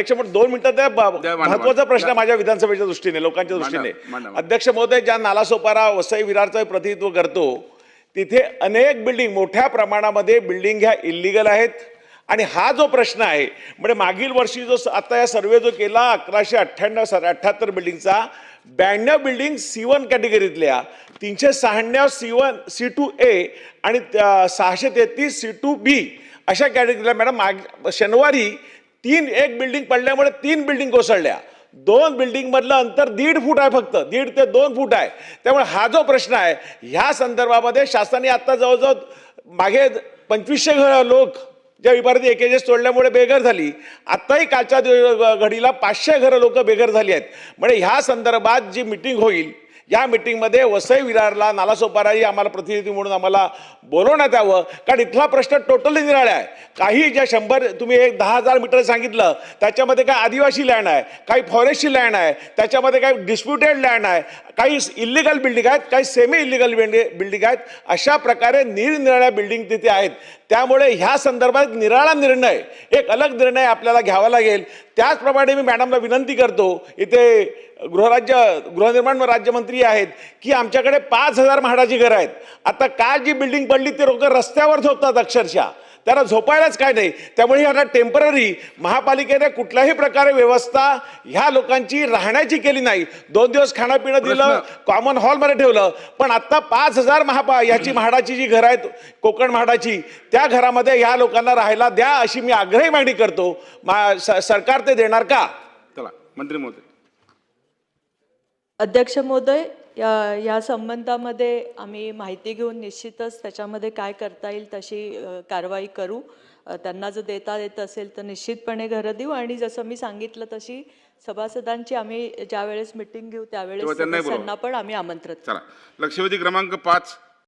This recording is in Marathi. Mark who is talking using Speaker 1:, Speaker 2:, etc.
Speaker 1: अध्यक्ष म्हणून दोन मिनिटात
Speaker 2: महत्त्वाचा.
Speaker 1: प्रश्न माझ्या विधानसभेच्या दृष्टीने लोकांच्या दृष्टीने. अध्यक्ष महोदय ज्या नालासोपारा वसई विरारचं प्रतिनिधित्व करतो तिथे अनेक बिल्डिंग मोठ्या प्रमाणामध्ये बिल्डिंग ह्या इलिगल आहेत आणि हा जो प्रश्न आहे म्हणजे मागील वर्षी जो आता या सर्वे जो केला अकराशे अठ्ठ्याण्णव सर अठ्ठ्याहत्तर बिल्डिंगचा ब्याण्णव बिल्डिंग सी वन कॅटेगरीतल्या तीनशे शहाण्णव C one C two A आणि सहाशे तेहतीस सी टू बी अशा कॅटेगरीला मॅडम माग शनिवारी तीन एक बिल्डिंग पडल्यामुळे तीन बिल्डिंग कोसळल्या. दोन बिल्डिंग मधलं अंतर दीड फूट आहे फक्त. दीड ते दोन फूट आहे. त्यामुळे हा जो प्रश्न आहे ह्या संदर्भामध्ये शासनाने आता जवळजवळ मागे पंचवीसशे घर लोक ज्या इमारती एकेजेस सोडल्यामुळे बेघर झाली आत्ताही कालच्या घडीला पाचशे घरं लोक बेघर झाली आहेत. म्हणजे ह्या संदर्भात जी मिटिंग होईल या मिटिंगमध्ये वसई विरारला नालासोपाराही आम्हाला प्रतिनिधी म्हणून आम्हाला बोलवण्यात यावं. कारण इथला प्रश्न टोटली निराळा आहे. काही ज्या शंभर तुम्ही एक दहा हजार मीटर सांगितलं त्याच्यामध्ये काय आदिवासी लँड आहे काही फॉरेस्टची लँड आहे त्याच्यामध्ये काही डिस्प्युटेड लँड आहे काही इल्लिगल बिल्डिंग आहेत काही सेमी इलिगल बिल्डिंग आहेत अशा प्रकारे निरनिराळ्या बिल्डिंग तिथे आहेत. त्यामुळे ह्या संदर्भात एक निराळा निर्णय एक अलग निर्णय आपल्याला घ्यावा लागेल. त्याचप्रमाणे मी मॅडमला विनंती करतो इथे गृहराज्य गृहनिर्माण राज्यमंत्री आहेत की आमच्याकडे पाच हजार म्हाडाची घरं आहेत. आता काल जी बिल्डिंग पडली ते लोक रस्त्यावर झोपतात अक्षरशः. त्याला झोपायलाच काय नाही. त्यामुळे आता टेंपररी महापालिकेने कुठल्याही प्रकारे व्यवस्था ह्या लोकांची राहण्याची केली नाही. दोन दिवस खाणं पिणं दिलं कॉमन हॉलमध्ये ठेवलं पण आता पाच हजार महापा ह्याची म्हाडाची जी घरं आहेत कोकण म्हाडाची त्या घरामध्ये ह्या लोकांना राहायला द्या अशी मी आग्रही मागणी करतो. मा- सरकार ते देणार का?
Speaker 2: चला मंत्री महोदय.
Speaker 3: अध्यक्ष महोदय या या संबंधामध्ये आम्ही माहिती घेऊन निश्चितच त्याच्यामध्ये काय करता येईल तशी कारवाई करू. त्यांना जर देता येत असेल तर निश्चितपणे घरं देऊ. आणि जसं मी सांगितलं तशी सभासदांची आम्ही ज्या वेळेस मिटिंग घेऊ त्यावेळेस. सदस्यांना पण आम्ही आमंत्रित
Speaker 2: चला. लक्षवेधी क्रमांक पाच.